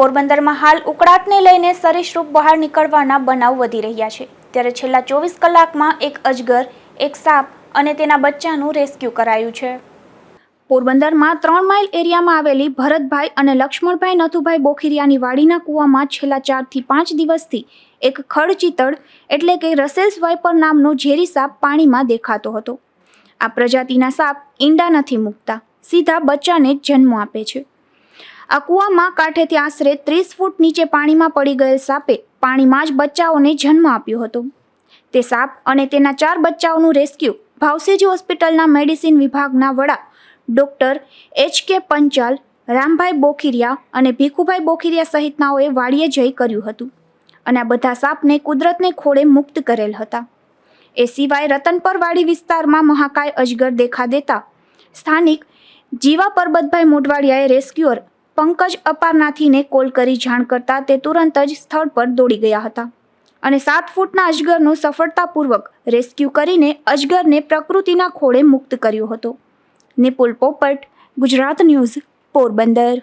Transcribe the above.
પોરબંદરમાં હાલ ઉકળાટને લઈને સરીસૃપ બહાર નીકળવાના બનાવ વધી રહ્યા છે. ત્યારે છેલ્લા ચોવીસ કલાકમાં એક અજગર, એક સાપ અને તેના બચ્ચાનું રેસ્ક્યુ કરાયું છે. પોરબંદરમાં ત્રણ માઇલ એરિયામાં આવેલી ભરતભાઈ અને લક્ષ્મણભાઈ નથુભાઈ બોખીરિયાની વાડીના કૂવામાં છેલ્લા ચારથી પાંચ દિવસથી એક ખડચિતળ એટલે કે રસેલ્સ વાઇપર નામનો ઝેરી સાપ પાણીમાં દેખાતો હતો. આ પ્રજાતિના સાપ ઈંડા નથી મૂકતા, સીધા બચ્ચાને જન્મ આપે છે. આ કૂવામાં કાંઠેથી આશરે ત્રીસ ફૂટ નીચે પાણીમાં પડી ગયેલ સાપે પાણીમાં જ બચ્ચાઓને જન્મ આપ્યો હતો. તે સાપ અને તેના ચાર બચ્ચાઓનું રેસ્ક્યુ ભાવસેજી હોસ્પિટલના મેડિસિન વિભાગના વડા doctor H K Panchal, Rambhai Bokhiriya અને ભીખુભાઈ બોખીરિયા સહિતનાઓએ વાડીએ જઈ કર્યું હતું અને આ બધા સાપને કુદરતને ખોળે મુક્ત કરેલ હતા. એ સિવાય રતનપર વાડી વિસ્તારમાં મહાકાય અજગર દેખા દેતા સ્થાનિક જીવા પરબતભાઈ મોઢવાડિયાએ રેસ્ક્યુઅર પંકજ અપારનાથીને કોલ કરી જાણ કરતા તે તુરંત જ સ્થળ પર દોડી ગયા હતા અને સાત ફૂટના અજગરનું સફળતાપૂર્વક રેસ્ક્યુ કરીને અજગરને પ્રકૃતિના ખોળે મુક્ત કર્યો હતો. નિપુલ પોપટ, ગુજરાત ન્યૂઝ, પોરબંદર.